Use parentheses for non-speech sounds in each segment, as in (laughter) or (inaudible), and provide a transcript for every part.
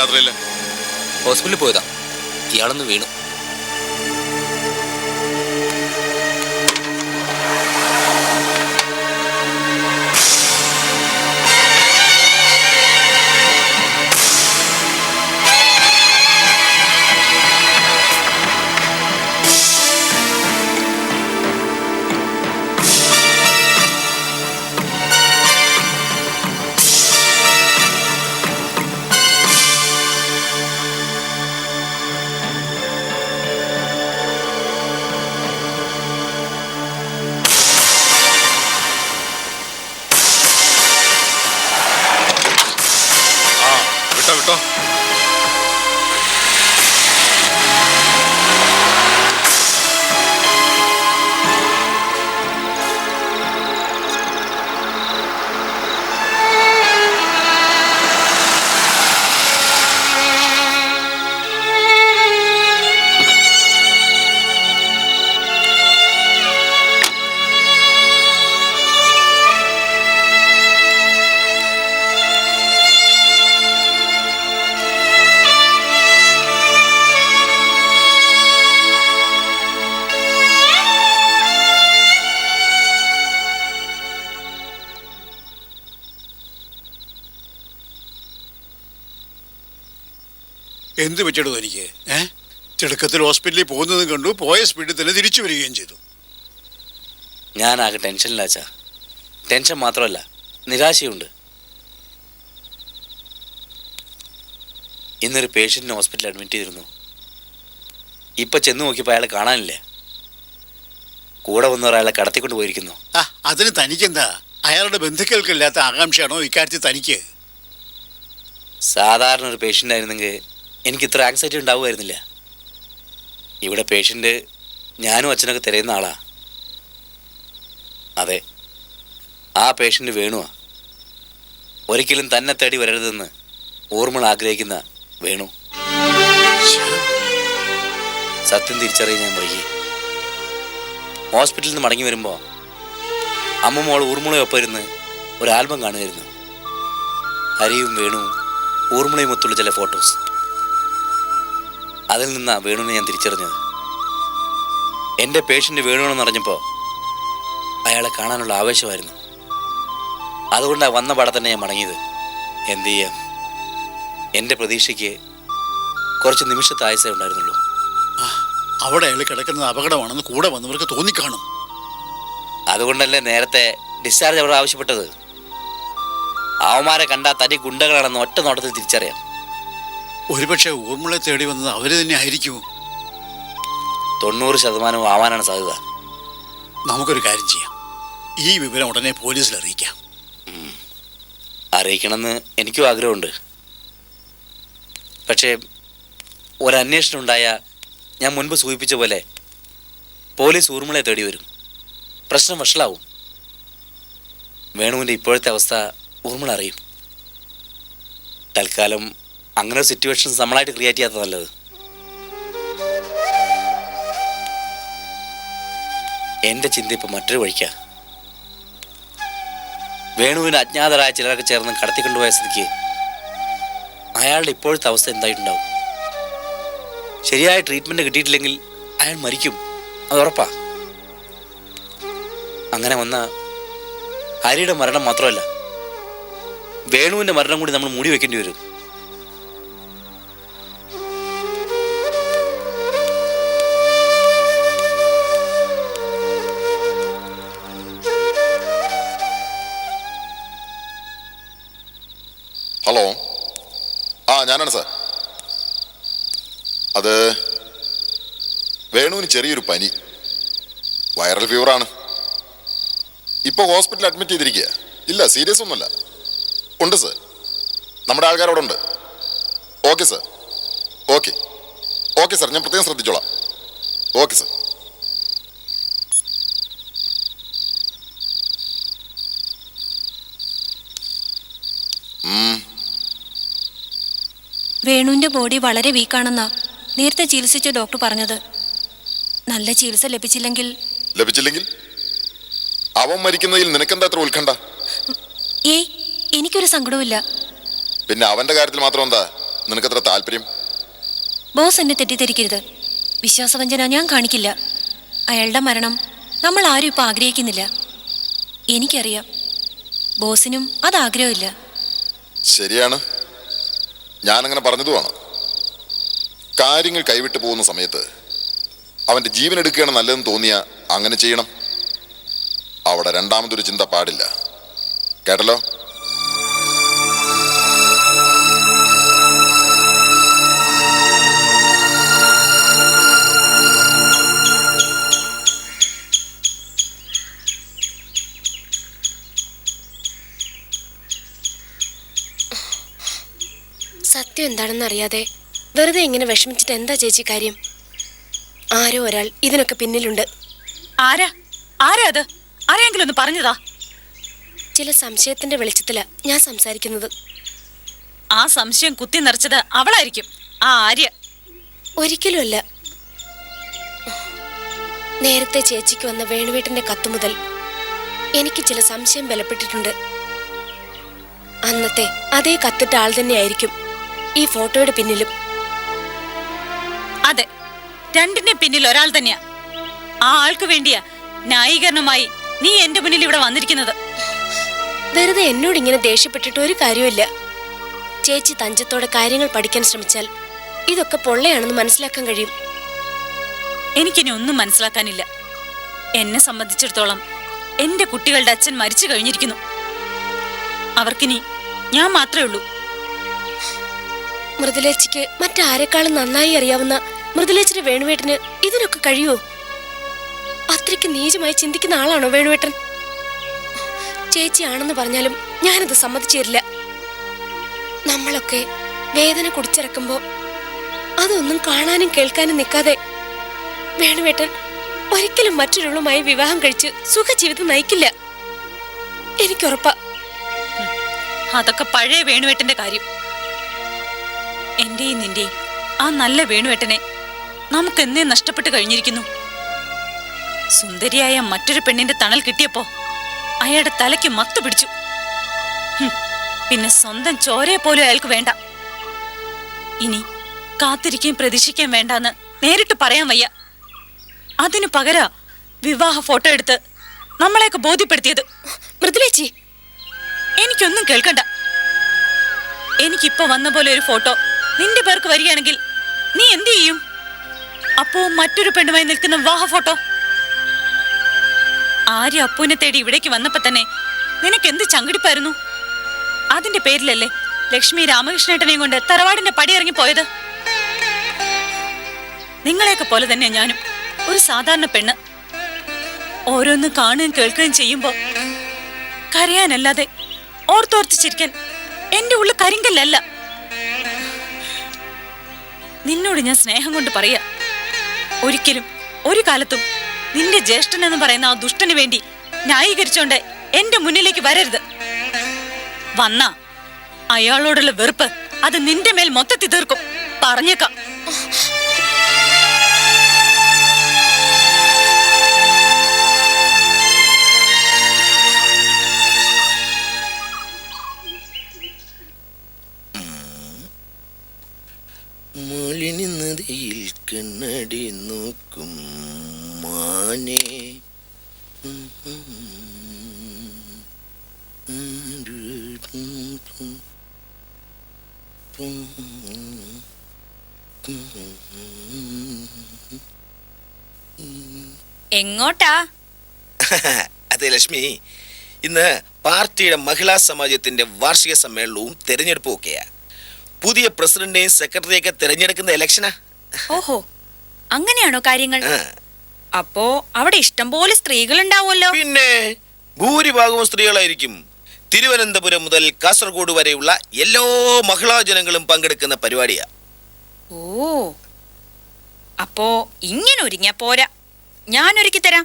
രാത്രിയിൽ ഹോസ്പിറ്റലിൽ പോയതാ. ഇയാളൊന്ന് വീണു. എന്ത് പറ്റിയിടും എനിക്ക് ഏ? തിടുക്കത്തിൽ ഹോസ്പിറ്റലിൽ പോകുന്നതും കണ്ടു പോയ സ്പീഡിൽ തന്നെ തിരിച്ചു വരികയും ചെയ്തു. ഞാനാകെ ടെൻഷനിലാച്ചാ ടെൻഷൻ മാത്രമല്ല നിരാശയുണ്ട്. ഇന്നൊരു പേഷ്യന്റിനെ ഹോസ്പിറ്റലിൽ അഡ്മിറ്റ് ചെയ്തിരുന്നു. ഇപ്പൊ ചെന്ന് നോക്കിയപ്പോൾ അയാളെ കാണാനില്ല. കൂടെ വന്നവർ അയാളെ കടത്തിക്കൊണ്ട് പോയിരിക്കുന്നു. ആ അതിന് തനിക്കെന്താ? അയാളുടെ ബന്ധുക്കൾക്കില്ലാത്ത ആകാംക്ഷയാണോ ഇക്കാര്യത്തിൽ തനിക്ക്? സാധാരണ ഒരു പേഷ്യന്റ് ആയിരുന്നെങ്കിൽ എനിക്ക് ഇത്ര ആങ്സൈറ്റി ഉണ്ടാവുമായിരുന്നില്ല. ഇവിടെ പേഷ്യന്റ് ഞാനും അച്ഛനൊക്കെ തിരയുന്ന ആളാ. അതെ ആ പേഷ്യന്റ് വേണുവാ. ഒരിക്കലും തന്നെ തേടി വരരുതെന്ന് ഓർമ്മൾ ആഗ്രഹിക്കുന്ന വേണു. സത്യം തിരിച്ചറിയാൻ ഞാൻ വൈകി ഹോസ്പിറ്റലിൽ നിന്ന് മടങ്ങി വരുമ്പോൾ അമ്മ മോൾ ഊർമുളയൊപ്പം ഇരുന്ന് ഒരു ആൽബം കാണുമായിരുന്നു. ഹരിയും വേണുവും ഊർമിളയും ഒത്തുള്ള ചില ഫോട്ടോസ്. അതിൽ നിന്നാ വേണുവിനെ ഞാൻ തിരിച്ചറിഞ്ഞത്. എന്റെ പേഷ്യന്റ് വേണുവാണെന്ന് അറിഞ്ഞപ്പോൾ അയാളെ കാണാനുള്ള ആവേശമായിരുന്നു. അതുകൊണ്ടാണ് വന്ന പാടെ തന്നെ ഞാൻ മടങ്ങിയത്. എന്ത് ചെയ്യാം? എന്റെ പ്രതീക്ഷയ്ക്ക് കുറച്ച് നിമിഷത്തെ ആയുസേ ഉണ്ടായിരുന്നുള്ളൂ. അവിടെ അയാൾ കിടക്കുന്നത് അപകടമാണെന്ന് കൂടെ വന്നവർക്ക് തോന്നിക്കാണും. അതുകൊണ്ടല്ലേ നേരത്തെ ഡിസ്ചാർജ് അവർ ആവശ്യപ്പെട്ടത്? അവന്മാരെ കണ്ടാൽ തടി ഗുണ്ടകളാണെന്ന് ഒറ്റ നോട്ടത്തിൽ തിരിച്ചറിയാം. ഒരുപക്ഷെ ഊർമിളെ തേടി വന്നത് അവർ തന്നെ ആയിരിക്കുമോ? തൊണ്ണൂറ് ശതമാനം ആവാനാണ് സാധ്യത. നമുക്കൊരു കാര്യം ചെയ്യാം. ഈ വിവരം ഉടനെ പോലീസിൽ അറിയിക്കാം. അറിയിക്കണമെന്ന് എനിക്കും ആഗ്രഹമുണ്ട്. പക്ഷേ ഒരന്വേഷണം ഉണ്ടായ ഞാൻ മുൻപ് സൂചിപ്പിച്ച പോലെ പോലീസ് ഊർമിളെ തേടി വരും. പ്രശ്നം വഷളാവും. വേണുവിന്റെ ഇപ്പോഴത്തെ അവസ്ഥ ഊർമിള അറിയും. തൽക്കാലം അങ്ങനെ സിറ്റുവേഷൻസ് സിറ്റുവേഷൻ നമ്മളായിട്ട് ക്രിയേറ്റ് ചെയ്യാത്ത നല്ലത്. എന്റെ ചിന്ത ഇപ്പം മറ്റൊരു വഴിക്കാ. വേണുവിന് അജ്ഞാതരായ ചിലരൊക്കെ ചേർന്ന് കടത്തിക്കൊണ്ടുപോയ സ്ഥിതിക്ക് അയാളുടെ ഇപ്പോഴത്തെ അവസ്ഥ എന്തായിട്ടുണ്ടാവും? ശരിയായ ട്രീറ്റ്മെന്റ് കിട്ടിയിട്ടില്ലെങ്കിൽ അയാൾ മരിക്കും. അത് ഉറപ്പാ അങ്ങനെ വന്ന ഹരിയുടെ മരണം മാത്രമല്ല വേണുവിന്റെ മരണം കൂടി നമ്മൾ മൂടി വെക്കേണ്ടി വരും. ഞാനാണ് സാർ. അത് വേണുവിന് ചെറിയൊരു പനി. വൈറൽ ഫീവറാണ്. ഇപ്പോൾ ഹോസ്പിറ്റലിൽ അഡ്മിറ്റ് ചെയ്തിരിക്കുക ഇല്ല സീരിയസ് ഒന്നുമല്ല. ഉണ്ട് സർ. നമ്മുടെ ആൾക്കാർ അവിടെ ഉണ്ട് okay sir. Okay. Okay sir ഞാൻ പ്രത്യേകം ശ്രദ്ധിച്ചോളാം. Okay sir. വേണുവിന്റെ ബോഡി വളരെ വീക്കാണെന്നാ നേരത്തെ ചികിത്സിച്ച ഡോക്ടർ പറഞ്ഞത്. നല്ല ചികിത്സ ലഭിച്ചില്ലെങ്കിൽ ലഭിച്ചില്ലെങ്കിൽ? അവൻ മരിക്കുന്നതിൽ നിനക്കെന്താ അത്ര ഉത്കണ്ഠ? ഏയ് എനിക്കൊരു സങ്കടവുമില്ല. പിന്നെ അവന്റെ കാര്യത്തിൽ മാത്രം എന്താ? നിനക്കത്ര താല്പര്യം? ബോസ് എന്നെ തെറ്റിദ്ധരിക്കരുത്. വിശ്വാസവഞ്ചന ഞാൻ കാണിക്കില്ല. അയാളുടെ മരണം നമ്മൾ ആരും ഇപ്പൊ ആഗ്രഹിക്കുന്നില്ല. എനിക്കറിയാം. ബോസിനും അത് ആഗ്രഹമില്ല ശരിയാണ്. ഞാനങ്ങനെ പറഞ്ഞതുമാണ്. കാര്യങ്ങൾ കൈവിട്ട് പോകുന്ന സമയത്ത് അവന്റെ ജീവൻ എടുക്കുകയാണ് നല്ലതെന്ന് തോന്നിയ അങ്ങനെ ചെയ്യണം. അവിടെ രണ്ടാമതൊരു ചിന്ത പാടില്ല. കേട്ടല്ലോ? സത്യം എന്താണെന്ന് അറിയാതെ വെറുതെ ഇങ്ങനെ വിഷമിച്ചിട്ട് എന്താ ചേച്ചി കാര്യം? ആരോ ഒരാൾ ഇതിനൊക്കെ പിന്നിലുണ്ട്. ആരാ? ആരാ അത്? ആരെങ്കിലും ഒന്ന് പറഞ്ഞതാ? ചില സംശയത്തിന്റെ വെളിച്ചത്തിലാ ഞാൻ സംസാരിക്കുന്നത്. ആ സംശയം കുത്തി നിറച്ചത് അവളായിരിക്കും ആ ആര്യ. ഒരിക്കലുമല്ല നേരത്തെ ചേച്ചിക്ക് വന്ന വേണുവേട്ടന്റെ കത്ത് മുതൽ എനിക്ക് ചില സംശയം ബലപ്പെട്ടിട്ടുണ്ട്. അന്നത്തെ അതേ കത്തിട്ട ആൾ തന്നെയായിരിക്കും ഈ ഫോട്ടോയുടെ പിന്നിലും. അതെ രണ്ടിന്റെ പിന്നിൽ ഒരാൾ തന്നെയാ. ആ ആൾക്ക് വേണ്ടിയാ ന്യായീകരണമായി നീ എന്റെ മുന്നിൽ ഇവിടെ വന്നിരിക്കുന്നത്. വെറുതെ എന്നോട് ഇങ്ങനെ ദേഷ്യപ്പെട്ടിട്ട് ഒരു കാര്യമില്ല ചേച്ചി തഞ്ചത്തോടെ കാര്യങ്ങൾ പഠിക്കാൻ ശ്രമിച്ചാൽ ഇതൊക്കെ പൊള്ളയാണെന്ന് മനസ്സിലാക്കാൻ കഴിയും. എനിക്കിനി ഒന്നും മനസ്സിലാക്കാനില്ല. എന്നെ സംബന്ധിച്ചിടത്തോളം എന്റെ കുട്ടികളുടെ അച്ഛൻ മരിച്ചു കഴിഞ്ഞിരിക്കുന്നു. അവർക്കിനി ഞാൻ മാത്രമേ ഉള്ളൂ. മൃദുലേച്ചിക്ക് മറ്റാരെക്കാളും നന്നായി അറിയാവുന്ന മൃദുലേച്ചിയുടെ വേണുവേട്ടന് ഇതിനൊക്കെ കഴിയുമോ അത്രയ്ക്ക് നീചമായി ചിന്തിക്കുന്ന ആളാണോ വേണുവേട്ടൻ? ചേച്ചിയാണെന്ന് പറഞ്ഞാലും ഞാനത് സമ്മതിച്ചേരില്ല. നമ്മളൊക്കെ വേദന കുടിച്ചിറക്കുമ്പോ അതൊന്നും കാണാനും കേൾക്കാനും നിൽക്കാതെ വേണുവേട്ടൻ ഒരിക്കലും മറ്റൊരാളുമായി വിവാഹം കഴിച്ച് സുഖജീവിതം നയിക്കില്ല. എനിക്കുറപ്പാ. അതൊക്കെ പഴയ വേണുവേട്ടന്റെ കാര്യം. എന്റെയും നിന്റെയും ആ നല്ല വേണുവേട്ടനെ നമുക്ക് എന്നേ നഷ്ടപ്പെട്ട് കഴിഞ്ഞിരിക്കുന്നു. സുന്ദരിയായ മറ്റൊരു പെണ്ണിന്റെ തണൽ കിട്ടിയപ്പോ അയാളുടെ തലയ്ക്ക് മത്തു പിടിച്ചു. പിന്നെ സ്വന്തം ചോരയെ പോലും അയാൾക്ക് വേണ്ട. ഇനി കാത്തിരിക്കുകയും പ്രതീക്ഷിക്കുകയും വേണ്ടെന്ന് നേരിട്ട് പറയാൻ വയ്യ. അതിനു പകര വിവാഹ ഫോട്ടോ എടുത്ത് നമ്മളെയൊക്കെ ബോധ്യപ്പെടുത്തിയത്. മൃദുലേച്ചി! എനിക്കൊന്നും കേൾക്കണ്ട. എനിക്കിപ്പോ വന്ന പോലെ ഒരു ഫോട്ടോ നിന്റെ പേർക്ക് വരികയാണെങ്കിൽ നീ എന്ത് ചെയ്യും? അപ്പോ മറ്റൊരു പെണ്ണുമായി നിൽക്കുന്ന വിവാഹ ഫോട്ടോ. ആര് അപ്പുവിനെ തേടി ഇവിടേക്ക് വന്നപ്പോ തന്നെ നിനക്ക് എന്ത് ചങ്കിടിപ്പായിരുന്നു? അതിന്റെ പേരിലല്ലേ ലക്ഷ്മി രാമകൃഷ്ണേട്ടനെയും കൊണ്ട് തറവാടിന്റെ പടി ഇറങ്ങി പോയത്? നിങ്ങളെയൊക്കെ പോലെ തന്നെ ഞാനും ഒരു സാധാരണ പെണ്ണ്. ഓരോന്ന് കാണുകയും കേൾക്കുകയും ചെയ്യുമ്പോ കരയാനല്ലാതെ ഓർത്തോർത്ത് ചിരിക്കാൻ എന്റെ ഉള്ളു കരിങ്കല്ലല്ല. നിന്നോട് ഞാൻ സ്നേഹം കൊണ്ട് പറയാ. ഒരിക്കലും ഒരു കാലത്തും നിന്റെ ജ്യേഷ്ഠൻ എന്ന് പറയുന്ന ആ ദുഷ്ടന് വേണ്ടി ന്യായീകരിച്ചോണ്ട് എന്റെ മുന്നിലേക്ക് വരരുത്. വന്ന അയാളോടുള്ള വെറുപ്പ് അത് നിന്റെ മേൽ മൊത്തത്തിൽ തീർക്കും. പറഞ്ഞേക്കാം. എങ്ങോട്ടാ? (laughs) അതെ ലക്ഷ്മി. ഇന്ന് പാർട്ടിയുടെ മഹിളാ സമാജത്തിന്റെ വാർഷിക സമ്മേളനവും തെരഞ്ഞെടുപ്പും ഒക്കെയാ. പുതിയ പ്രസിഡന്റിനെയും സെക്രട്ടറിയൊക്കെ തെരഞ്ഞെടുക്കുന്ന ഇലക്ഷനാ ഓഹോ അങ്ങനെയാണോ കാര്യങ്ങൾ? അപ്പോ അവിടെ ഇഷ്ടംപോലെ സ്ത്രീകൾ ഉണ്ടാവുമല്ലോ പിന്നെ ഭൂരിഭാഗവും സ്ത്രീകളായിരിക്കും തിരുവനന്തപുരം മുതൽ കാസർഗോഡ് വരെയുള്ള എല്ലാ മഹിളാ ജനങ്ങളും പങ്കെടുക്കുന്ന പരിപാടിയാ. ഓ അപ്പോ ഇങ്ങനെ ഒരുങ്ങ പോരാ. ഞാൻ ഒരുക്കി തരാം.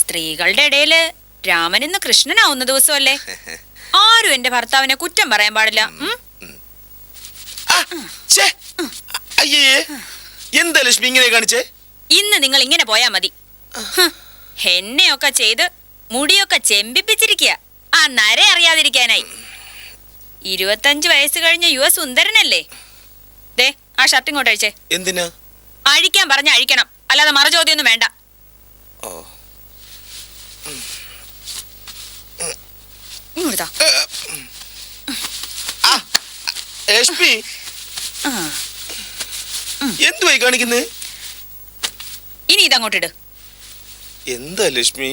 സ്ത്രീകളുടെ ഇടയിൽ രാമൻ ഇന്ന് കൃഷ്ണനാവുന്ന ദിവസമല്ലേ? (laughs) ആരും എന്റെ ഭർത്താവിനെ കുറ്റം പറയാൻ പാടില്ല. അയ്യേ എന്താ ലക്ഷ്മി ഇങ്ങനെ കാണിച്ചേ? ഇന്ന് നിങ്ങൾ ഇങ്ങനെ പോയാ മതി. എന്നെയൊക്കെ ചെയ്ത് മുടിയൊക്കെ ചെമ്പിപ്പിച്ചിരിക്കുക ആ നര അറിയാതിരിക്കാനായി. ഇരുപത്തഞ്ച് വയസ്സ് കഴിഞ്ഞ യുവ സുന്ദരനല്ലേ? ദേ ആ ഷർട്ട് ഇങ്ങോട്ട് അഴിച്ചേ. എന്തിനാ? അഴിക്കാൻ പറഞ്ഞ അഴിക്കണം. അല്ലാതെ മറ ചോദ്യൊന്നും വേണ്ട ഇങ്ങോട്ടാ എന്തുവായി ഇനി ഇതങ്ങോട്ടിട്. എന്താ ലക്ഷ്മി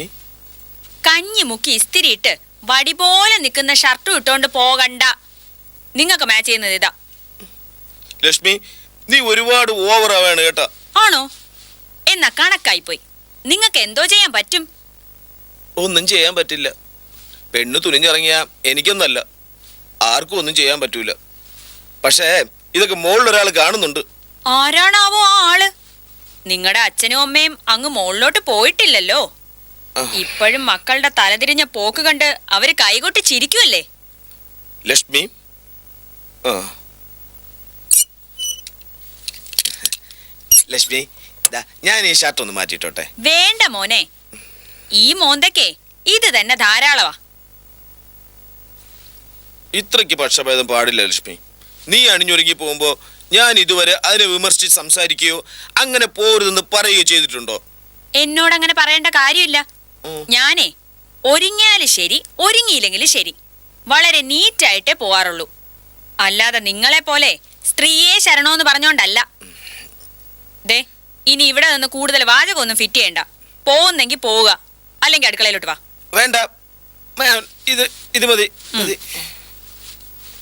കഞ്ഞി മുക്കി ഇസ്തിരി ഇട്ട് വടി പോലെ നിൽക്കുന്ന ഷർട്ടും ഇട്ടോണ്ട് പോകണ്ട നിങ്ങൾക്ക് മാച്ച് ചെയ്യുന്നത് ഇതാ. ലക്ഷ്മി നീ ഒരുപാട് ഓവർ ആവാണ് കേട്ടോ. ആണോ? എന്നാ കണക്കായി പോയി. നിങ്ങൾക്ക് എന്തോ ചെയ്യാൻ പറ്റും. ഒന്നും ചെയ്യാൻ പറ്റില്ല. പെണ്ണ് തുനിഞ്ഞിറങ്ങിയ എനിക്കൊന്നല്ല. ആർക്കും ഒന്നും ചെയ്യാൻ പറ്റൂല. പക്ഷേ ഇതൊക്കെ മുകളിലൊരാൾ കാണുന്നുണ്ട്. ആരാണാവോ ആ ആൾ? നിങ്ങളുടെ അച്ഛനും അമ്മയും അങ്ങ് മുകളിലോട്ട് പോയിട്ടില്ലല്ലോ. ഇപ്പോഴും മക്കളുടെ തലതിരിഞ്ഞ പോക്ക് കണ്ട് അവർ കൈകൊട്ടി ചിരിക്കുമല്ലേ ലക്ഷ്മി? ലക്ഷ്മി ദാ, ഞാൻ ഈ ഷർട്ട് ഒന്ന് മാറ്റിട്ടോട്ടെ വേണ്ട മോനെ. ഈ മോന്തക്കേ ഇത് തന്നെ ധാരാളവാ. ഇത്രയ്ക്ക് പക്ഷഭേദം പാടില്ല ലക്ഷ്മി. നീ അണിഞ്ഞൊരുങ്ങി പോകുമ്പോ ഞാൻ ഇതുവരെ അതിനെ വിമർശിച്ച് സംസാരിക്കുകയോ അങ്ങനെ പോരുതെന്ന് പറയുകയോ ചെയ്തിട്ടുണ്ടോ? എന്നോടങ്ങനെ പറയേണ്ട കാര്യമില്ല. ഞാനേ ഒരുങ്ങിയാൽ ശരി ഒരുങ്ങിയില്ലെങ്കിലും ശരി. വളരെ നീറ്റായിട്ടേ പോവാറുള്ളൂ. അല്ലാതെ നിങ്ങളെ പോലെ സ്ത്രീയെ ശരണോന്ന് പറഞ്ഞോണ്ടല്ല. ദേ ഇനി ഇവിടെ നിന്ന് കൂടുതൽ വാചകമൊന്നും ഫിറ്റ് ചെയ്യണ്ട. പോകുന്നെങ്കിൽ പോവുക. അല്ലെങ്കിൽ അടുക്കളയിലോട്ട് വാ. വേണ്ട. ഇത് ഇത് മതി. മതി.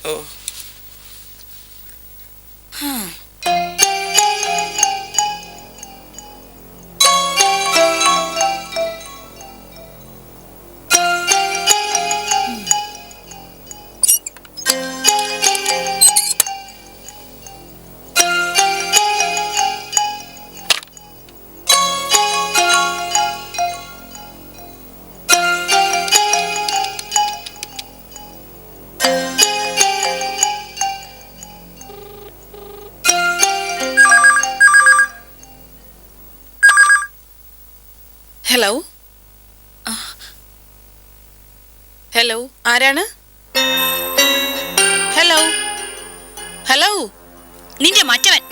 ഓ. ഹലോ ആരാണ്? ഹലോ ഹലോ നിന്റെ മറ്റവൻ.